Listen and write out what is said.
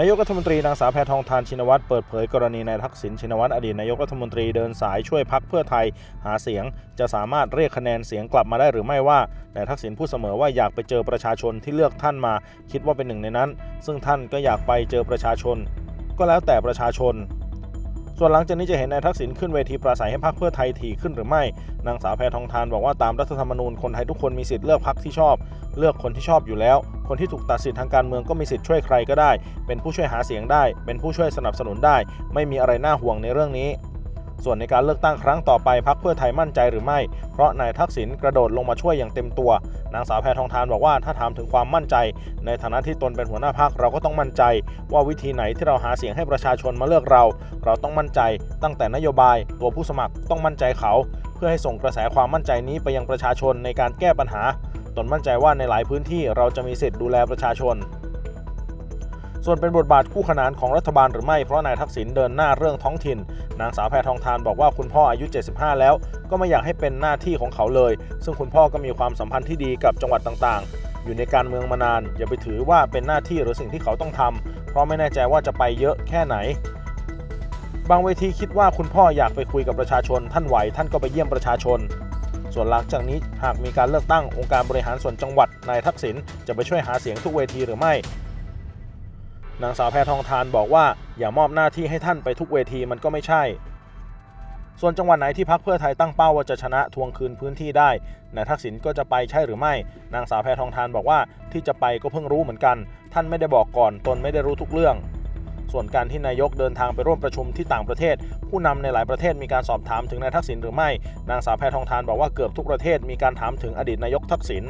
นายกรัฐมนตรีนางสาวแพทองทานชินวัตรเปิดเผยกรณีนายทักษิณชินวัตรอดีตนายกรัฐมนตรีเดินสายช่วยพักเพื่อไทยหาเสียง จะสามารถเรียกคะแนนเสียงกลับมาได้หรือไม่ว่านายทักษิณพูดเสมอว่าอยากไปเจอประชาชนที่เลือกท่านมา คิดว่าเป็นหนึ่งในนั้น ซึ่งท่านก็อยากไปเจอประชาชน ก็แล้วแต่ประชาชน ส่วนหลังจากนี้จะเห็นนายทักษิณขึ้นเวทีปราศัยให้พรรคเพื่อไทยถี่ขึ้นหรือไม่ นางสาวแพทองทานบอกว่าตามรัฐธรรมนูญคนไทยทุกคนมีสิทธิ์เลือกพรรคที่ชอบ เลือกคนที่ชอบอยู่แล้ว คนที่ถูกตัดสิทธิ์ทางการเมืองก็มีสิทธิ์ช่วยใครก็ได้ เป็นผู้ช่วยหาเสียงได้ เป็นผู้ช่วยสนับสนุนได้ ไม่มีอะไรน่าห่วงในเรื่องนี้ ส่วนในการเลือกตั้งครั้งต่อไปพรรคเพื่อไทยมั่นใจหรือไม่ เพราะนายทักษิณกระโดดลงมาช่วยอย่างเต็มตัว นางสาวแพทองทานบอกว่าถ้าถามถึงความมั่นใจ ในฐานะที่ตนเป็นหัวหน้าพรรคเราก็ต้องมั่นใจ ว่าวิธีไหนที่เราหาเสียงให้ประชาชนมาเลือกเรา เราต้องมั่นใจ ตั้งแต่นโยบาย ตัวผู้สมัครต้องมั่นใจเขา เพื่อให้ส่งกระแสความมั่นใจนี้ไปยังประชาชนในการแก้ปัญหา ตนมั่นใจว่าในหลายพื้นที่เราจะมีสิทธิ์ดูแลประชาชน ส่วนเป็นบทบาทคู่ขนานของรัฐบาลหรือไม่เพราะนายทักษิณเดินหน้าเรื่องท้องถิ่น นางสาวแพทองทานบอกว่าคุณพ่ออายุ 75 แล้ว ก็ไม่อยากให้เป็นหน้าที่ของเขาเลย ซึ่งคุณพ่อก็มีความสัมพันธ์ที่ดีกับจังหวัดต่างๆ อยู่ในการเมืองมานาน อย่าไปถือว่าเป็นหน้าที่หรือสิ่งที่เขาต้องทำเพราะไม่แน่ใจว่าจะไปเยอะแค่ไหนบางเวทีคิดว่าคุณพ่ออยากไปคุยกับประชาชน ท่านไหวท่านก็ไปเยี่ยมประชาชน ส่วนหลังจากนี้หากมีการเลือกตั้งองค์การบริหารส่วนจังหวัดนายทักษิณจะไปช่วยหาเสียงทุกเวทีหรือไม่ นางสาวแพทองทานบอกว่าอย่ามอบหน้าที่ให้ท่านไปทุกเวทีมันก็ไม่ใช่ ส่วนจังหวัดไหนที่พักเพื่อไทยตั้งเป้าว่าจะชนะทวงคืนพื้นที่ได้นายทักษิณก็จะไปใช่หรือไม่ นางสาวแพทองทานบอกว่าที่จะไปก็เพิ่งรู้เหมือนกัน ท่านไม่ได้บอกก่อนตนไม่ได้รู้ทุกเรื่องส่วนการที่นายกเดินทางไปร่วมประชุมที่ต่างประเทศ ผู้นำในหลายประเทศมีการสอบถามถึงนายทักษิณหรือไม่ นางสาวแพทองทานบอกว่าเกือบทุกประเทศมีการถามถึงอดีตนายกทักษิณ